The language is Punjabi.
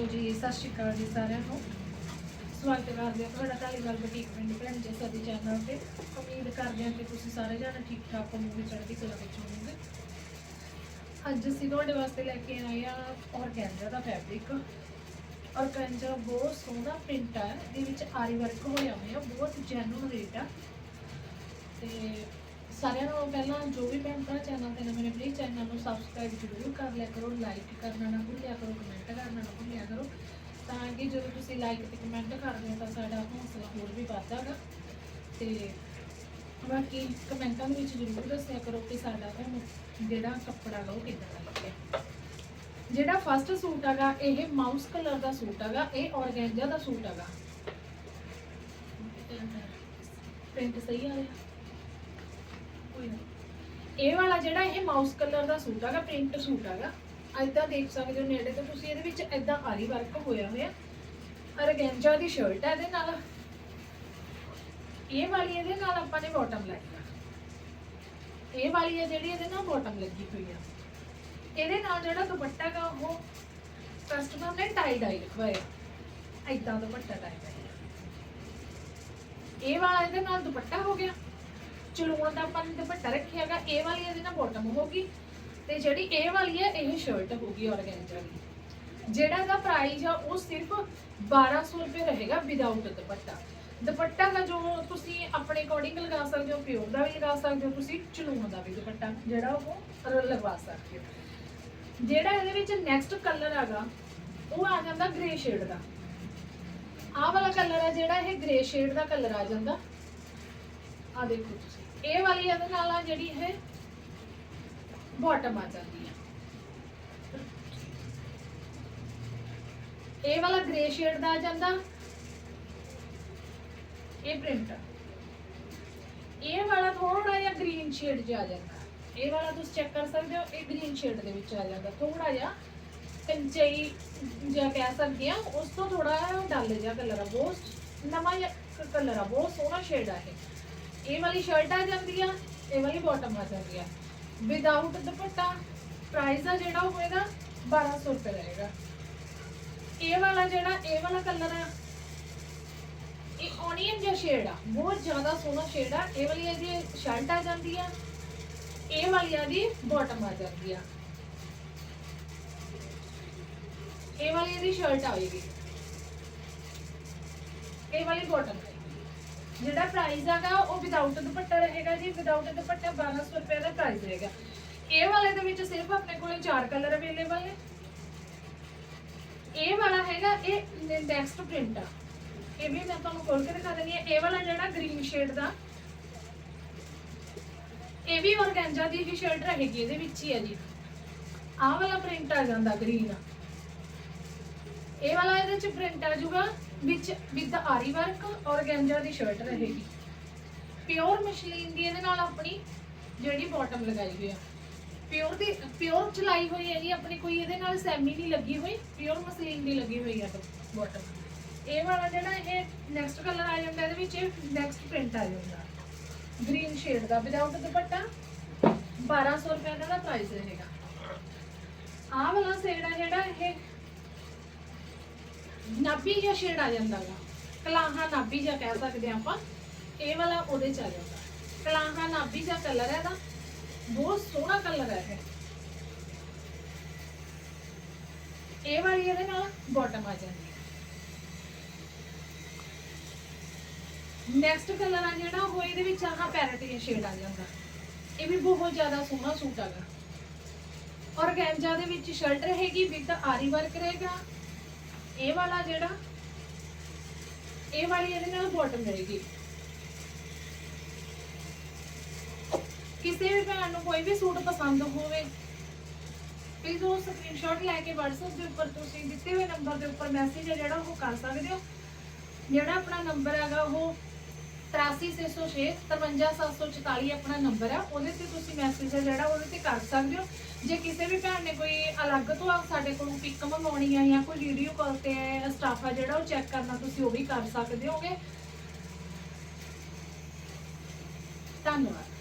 ਹੈਲੋ ਜੀ, ਸਤਿ ਸ਼੍ਰੀ ਅਕਾਲ ਜੀ ਸਾਰਿਆਂ ਨੂੰ। ਸਵਾਗਤ ਕਰਦੇ ਹਾਂ ਤੁਹਾਡਾ ਢਾਲੀਵਾਲ ਬੁਟੀਕ ਪਿੰਡ ਭੈਣ ਜੀ ਸਾਡੇ ਚੈਨਲ ਤੇ। ਉਮੀਦ ਕਰਦੇ ਹਾਂ ਕਿ ਤੁਸੀਂ ਸਾਰੇ ਜਣੇ ਠੀਕ ਠਾਕ ਹੋਵੋਗੇ, ਚੜ੍ਹਦੀ ਕਲਾ ਵਿੱਚ ਹੋਵੋਗੇ। ਅੱਜ ਅਸੀਂ ਤੁਹਾਡੇ ਵਾਸਤੇ ਲੈ ਕੇ ਆਏ ਆ ਔਰਗੈਂਜਾ ਦਾ ਫੈਬਰਿਕ ਔਰਗੈਂਜਾ ਬਹੁਤ ਸੋਹਣਾ ਪ੍ਰਿੰਟ ਆ, ਇਹਦੇ ਵਿੱਚ ਆਰੀ ਵਰਕ ਹੋਇਆ ਹੋਇਆ, ਬਹੁਤ ਜੈਨੂਨ ਰੇਟ ਆ। ਤੇ ਸਾਰਿਆਂ ਨਾਲੋਂ ਪਹਿਲਾਂ ਜੋ ਵੀ ਭੈਣ ਭਰਾ ਚੈਨਲ ਤੇ ਨੇ ਮੇਰੇ ਪਲੀਜ਼ ਚੈਨਲ ਨੂੰ ਸਬਸਕ੍ਰਾਈਬ ਜ਼ਰੂਰ ਕਰ ਲਿਆ ਕਰੋ ਲਾਈਕ ਕਰਨਾ ਨਾ ਭੁੱਲਿਆ ਕਰੋ ਕਮੈਂਟ ਕਰਨਾ ਨਾ ਭੁੱਲਿਆ ਕਰੋ। ਤਾਂ ਕਿ ਜਦੋਂ ਤੁਸੀਂ ਲਾਈਕ ਤੇ ਕਮੈਂਟ ਕਰਦੇ ਹੋ ਤਾਂ ਸਾਡਾ ਹੌਸਲਾ ਹੋਰ ਵੀ ਵੱਧਦਾ ਗਾ ਤੇ ਬਾਕੀ ਕਮੈਂਟਾਂ ਦੇ ਵਿੱਚ ਜ਼ਰੂਰ ਦੱਸਿਆ ਕਰੋ ਕਿ ਸਾਡਾ ਤੁਹਾਨੂੰ ਜਿਹੜਾ ਕੱਪੜਾ ਉਹ ਕਿੱਦਾਂ ਦਾ ਲੱਗਿਆ। ਜਿਹੜਾ ਫਸਟ ਸੂਟ ਹੈਗਾ ਇਹ ਮਾਊਸ ਕਲਰ ਦਾ ਸੂਟ ਹੈਗਾ ਇਹ ਔਰਗੈਂਜਾ ਦਾ ਸੂਟ ਹੈਗਾ। ਪ੍ਰਿੰਟ ਸਹੀ ਆ ਰਿਹਾ। ਕੋਈ ਨਾ ਇਹ ਵਾਲਾ ਜਿਹੜਾ ਇਹ ਮਾਊਸ ਕਲਰ ਦਾ ਸੂਟ ਹੈਗਾ ਪ੍ਰਿੰਟ ਸੂਟ ਹੈਗਾ ਐਦਾਂ ਦੇਖ ਸਕਦੇ ਹੋ ਨੇੜੇ ਤੋਂ। ਤੁਸੀਂ ਇਹਦੇ ਵਿੱਚ ਐਦਾਂ ਆਰੀ ਵਰਕ ਹੋਇਆ ਹੋਇਆ। ਅਰਗੈਂਜਾ ਦੀ ਸ਼ਰਟ ਹੈ ਇਹਦੇ ਨਾਲ। ਇਹ ਵਾਲੀ ਇਹਦੇ ਨਾਲ ਆਪਾਂ ਨੇ ਬਾਟਮ ਲਾਈ ਆ। ਇਹ ਵਾਲੀ ਹੈ ਜਿਹੜੀ ਇਹਦੇ ਨਾਲ ਬਾਟਮ ਲੱਗੀ ਹੋਈ ਆ। ਇਹਦੇ ਨਾਲ ਜਿਹੜਾ ਦੁਪੱਟਾ ਹੈਗਾ, ਉਹ ਕਸਟਮਰ ਨੇ ਟਾਈ ਡਾਈ ਲਿਖਵਾਇਆ। ਐਦਾਂ ਦੁਪੱਟਾ ਟਾਈ ਡਾਈ ਇਹ ਵਾਲਾ ਇਹਦੇ ਨਾਲ ਦੁਪੱਟਾ ਹੋ ਗਿਆ। ਚਲੂਣ ਦਾ ਆਪਾਂ ਨੇ ਦੁਪੱਟਾ ਰੱਖਿਆਗਾ ਇਹ ਵਾਲੀ ਇਹਦੇ ਨਾਲ ਬਾਟਮ ਹੋਗੀ ਤੇ ਜਿਹੜੀ ਇਹ ਵਾਲੀ ਹੈ, ਇਹ ਸ਼ਰਟ ਹੋਗੀ ਔਰਗੈਂਜਾ ਦੀ ਜਿਹੜਾ ਇਹਦਾ ਪ੍ਰਾਈਸ ਆ, ਉਹ ਸਿਰਫ 1200 ਰੁਪਏ ਰਹੇਗਾ ਵਿਦਆਊਟ ਦੁਪੱਟਾ। ਦੁਪੱਟਾ ਦਾ ਜੋ ਤੁਸੀਂ ਆਪਣੇ ਅਕੋਰਡਿੰਗ ਲਗਾ ਸਕਦੇ ਹੋ, ਪਿਓਰ ਦਾ ਵੀ ਲਗਾ ਸਕਦੇ ਹੋ, ਤੁਸੀਂ ਚਲੂਣ ਦਾ ਵੀ ਦੁਪੱਟਾ, ਜਿਹੜਾ ਉਹ ਲਗਵਾ ਸਕਦੇ ਹੋ। ਜਿਹੜਾ ਇਹਦੇ ਵਿੱਚ ਨੈਕਸਟ ਕਲਰ ਹੈਗਾ, ਉਹ ਆ ਜਾਂਦਾ ਗ੍ਰੇ ਸ਼ੇਡ ਦਾ। ਆਹ ਵਾਲਾ ਕਲਰ ਆ ਜਿਹੜਾ, ਇਹ ਗ੍ਰੇ ਸ਼ੇਡ ਦਾ ਕਲਰ ਆ ਜਾਂਦਾ। ਆ ਦੇਖੋ ਤੁਸੀਂ। ਇਹ ਵਾਲੀ ਇਹਦੇ ਨਾਲ ਆ ਜਿਹੜੀ ਹੈ ਬਾਟਮ ਆ ਜਾਂਦੀ ਹੈ ਇਹ ਵਾਲਾ ਗ੍ਰੇ ਸ਼ੇਡ ਦਾ ਆ ਜਾਂਦਾ। ਇਹ ਪ੍ਰਿੰਟ ਇਹ ਵਾਲਾ ਥੋੜਾ ਜਿਹਾ ਗ੍ਰੀਨ ਸ਼ੇਡ 'ਚ ਆ ਜਾਂਦਾ। ਇਹ ਵਾਲਾ ਤੁਸੀਂ ਚੈੱਕ ਕਰ ਸਕਦੇ ਹੋ, ਇਹ ਗ੍ਰੀਨ ਸ਼ੇਡ ਦੇ ਵਿੱਚ ਆ ਜਾਂਦਾ। ਥੋੜਾ ਜਿਹਾ ਕੰਚਈ ਜਿਹਾ ਕਹਿ ਸਕਦੇ ਆ, ਉਸ ਤੋਂ ਥੋੜਾ ਡਲ ਜਿਹਾ ਕਲਰ ਆ। ਬਹੁਤ ਨਵਾਂ ਜਿਹਾ ਕਲਰ ਆ, ਬਹੁਤ ਸੋਹਣਾ ਸ਼ੇਡ ਆ ਇਹ। ਇਹ ਵਾਲੀ ਸ਼ਰਟ ਆ ਜਾਂਦੀ ਆ, ਇਹ ਵਾਲੀ ਬਾਟਮ ਆ ਜਾਂਦੀ ਆ। ਵਿਦਆਊਟ ਦੁਪੱਟਾ ਪ੍ਰਾਈਸ ਆ ਜਿਹੜਾ ਉਹ ਹੋਏਗਾ 1200 ਰੁਪਏ ਰਹੇਗਾ। ਇਹ ਵਾਲਾ ਜਿਹੜਾ, ਇਹ ਵਾਲਾ ਕਲਰ ਆ, ਇਹ ਓਨੀਅਨ ਜਿਹਾ ਸ਼ੇਡ ਆ, ਬਹੁਤ ਜ਼ਿਆਦਾ ਸੋਹਣਾ ਸ਼ੇਡ ਆ। ਇਹ ਵਾਲੀ ਇਹਦੀ ਸ਼ਰਟ ਆ ਜਾਂਦੀ ਆ, ਇਹ ਵਾਲੀ ਆ ਦੀ ਬਾਟਮ ਆ ਜਾਂਦੀ ਆ। ਇਹ ਵਾਲੀ ਇਹਦੀ ਸ਼ਰਟ ਆਵੇਗੀ ਇਹ ਵਾਲੀ ਬਾਟਮ ਜਿਹੜਾ ਪ੍ਰਾਈਸ ਹੈਗਾ, ਉਹ ਵਿਦਆਊਟ ਦੁਪੱਟਾ ਰਹੇਗਾ ਜੀ। ਵਿਦਆਊਟ ਦੁਪੱਟਾ 1200 ਰੁਪਏ ਦਾ ਪ੍ਰਾਈਸ ਰਹੇਗਾ। ਇਹ ਵਾਲੇ ਦੇ ਵਿੱਚ ਸਿਰਫ ਆਪਣੇ ਕੋਲੇ ਚਾਰ ਕਲਰ ਅਵੇਲੇਬਲ ਨੇ। ਇਹ ਵਾਲਾ ਹੈਗਾ, ਇਹ ਨੈਕਸਟ ਪ੍ਰਿੰਟ ਆ। ਇਹ ਵੀ ਮੈਂ ਤੁਹਾਨੂੰ ਖੋਲ ਕੇ ਦਿਖਾ ਦਿੰਦੀ ਹਾਂ। ਇਹ ਵਾਲਾ ਜਿਹੜਾ ਗ੍ਰੀਨ ਸ਼ੇਡ ਦਾ, ਇਹ ਵੀ ਔਰਗੈਂਜਾ ਦੀ ਹੀ ਸ਼ਰਟ ਰਹੇਗੀ, ਇਹਦੇ ਵਿੱਚ ਹੀ ਹੈ ਜੀ। ਆਹ ਵਾਲਾ ਪ੍ਰਿੰਟ ਆ ਜਾਂਦਾ ਗ੍ਰੀਨ ਇਹ ਵਾਲਾ ਇਹਦੇ ਚ ਪ੍ਰਿੰਟ ਆ ਜੂਗਾ ਵਿੱਚ ਵਿਦ ਆਰੀ ਵਰਕ ਔਰਗੈਂਜਾ ਦੀ ਸ਼ਰਟ ਰਹੇਗੀ। ਪਿਓਰ ਮਸ਼ਲੀਨ ਦੀ ਇਹਦੇ ਨਾਲ ਆਪਣੀ ਜਿਹੜੀ ਬਾਟਮ ਲਗਾਈ ਹੋਈ ਆ। ਪਿਓਰ ਦੀ ਪਿਓਰ ਚਲਾਈ ਹੋਈ ਹੈ ਜੀ, ਆਪਣੀ ਕੋਈ ਇਹਦੇ ਨਾਲ ਸੈਮੀ ਨਹੀਂ ਲੱਗੀ ਹੋਈ ਪਿਓਰ ਮਸਲੀਨ ਦੀ ਲੱਗੀ ਹੋਈ ਹੈ ਬਾਟਮ ਇਹ ਵਾਲਾ ਜਿਹੜਾ ਇਹ ਨੈਕਸਟ ਕਲਰ ਆ ਜਾਂਦਾ, ਇਹਦੇ ਵਿੱਚ ਨੈਕਸਟ ਪ੍ਰਿੰਟ ਆ ਜਾਂਦਾ। ਗ੍ਰੀਨ ਸ਼ੇਡ ਦਾ ਵਿਦਆਊਟ ਦੁਪੱਟਾ 1200 ਰੁਪਏ ਦਾ ਪ੍ਰਾਈਸ ਰਹੇਗਾ। ਆਹ ਵਾਲਾ ਸ਼ੇਡ ਆ ਜਿਹੜਾ, ਇਹ ਨਾਭੀ ਜਿਹਾ ਸ਼ੇਡ ਆ ਜਾਂਦਾ ਗਾ। ਕਲਾਹਾ ਨਾਭੀ ਜਿਹਾ ਕਹਿ ਸਕਦੇ ਹਾਂ ਆਪਾਂ। ਇਹ ਵਾਲਾ ਉਹਦੇ ਚ ਆ ਜਾਂਦਾ। ਕਲਾਹਾ ਨਾਭੀ ਜਿਹਾ ਕਲਰ ਹੈ ਇਹਦਾ। ਬਹੁਤ ਸੋਹਣਾ ਕਲਰ ਹੈ ਇਹ। ਵਾਲੀ ਇਹਦੇ ਨਾਲ ਬਾਟਮ ਆ ਜਾਂਦੀ ਨੈਕਸਟ ਕਲਰ ਆ ਜਿਹੜਾ, ਉਹ ਇਹਦੇ ਵਿੱਚ ਆਹ ਪੈਰਟ ਸ਼ੇਡ ਆ ਜਾਂਦਾ। ਇਹ ਵੀ ਬਹੁਤ ਜ਼ਿਆਦਾ ਸੋਹਣਾ ਸੂਟ ਹੈਗਾ ਔਰਗੈਂਜਾ ਦੇ ਵਿੱਚ ਸ਼ਰਟ ਰਹੇਗੀ ਵਿਦ ਆਰੀ ਵਰਕ ਰਹੇਗਾ। ਇਹ ਵਾਲਾ ਜਿਹੜਾ, ਇਹ ਵਾਲੀ ਇਹਦੇ ਨਾਲ ਬਾਟਮ ਰਹੇਗੀ। ਕਿਸੇ ਵੀ ਭੈਣ ਨੂੰ ਕੋਈ ਵੀ ਸੂਟ ਪਸੰਦ ਹੋਵੇ ਪਲੀਜ਼ ਉਹ ਸਕਰੀਨਸ਼ਾਟ ਲੈ ਕੇ WhatsApp ਦੇ ਉੱਪਰ ਤੁਸੀਂ ਦਿੱਤੇ ਹੋਏ ਨੰਬਰ ਦੇ ਉੱਪਰ ਮੈਸੇਜ ਹੈ ਜਿਹੜਾ ਉਹ ਕਰ ਸਕਦੇ ਹੋ। ਜਿਹੜਾ ਆਪਣਾ ਨੰਬਰ ਹੈਗਾ ਉਹ 8306 53744 ਆਪਣਾ ਨੰਬਰ ਆ। ਉਹਦੇ ਤੇ ਤੁਸੀਂ ਮੈਸੇਜ ਹੈ ਜਿਹੜਾ ਉਹਦੇ ਤੇ ਕਰ ਸਕਦੇ ਹੋ। ਜੇ ਕਿਸੇ ਵੀ ਭੈਣ ਨੇ ਕੋਈ ਅਲੱਗ ਤੋਂ ਸਾਡੇ ਕੋਲੋਂ ਪਿਕ ਮੰਗਵਾਉਣੀ ਆ ਜਾਂ ਕੋਈ ਵੀਡੀਓ ਕਾਲ ਤੇ ਸਟਾਫ ਆ ਜਿਹੜਾ ਉਹ ਚੈੱਕ ਕਰਨਾ, ਤੁਸੀਂ ਉਹ ਵੀ ਕਰ ਸਕਦੇ ਹੋਗੇ। ਧੰਨਵਾਦ।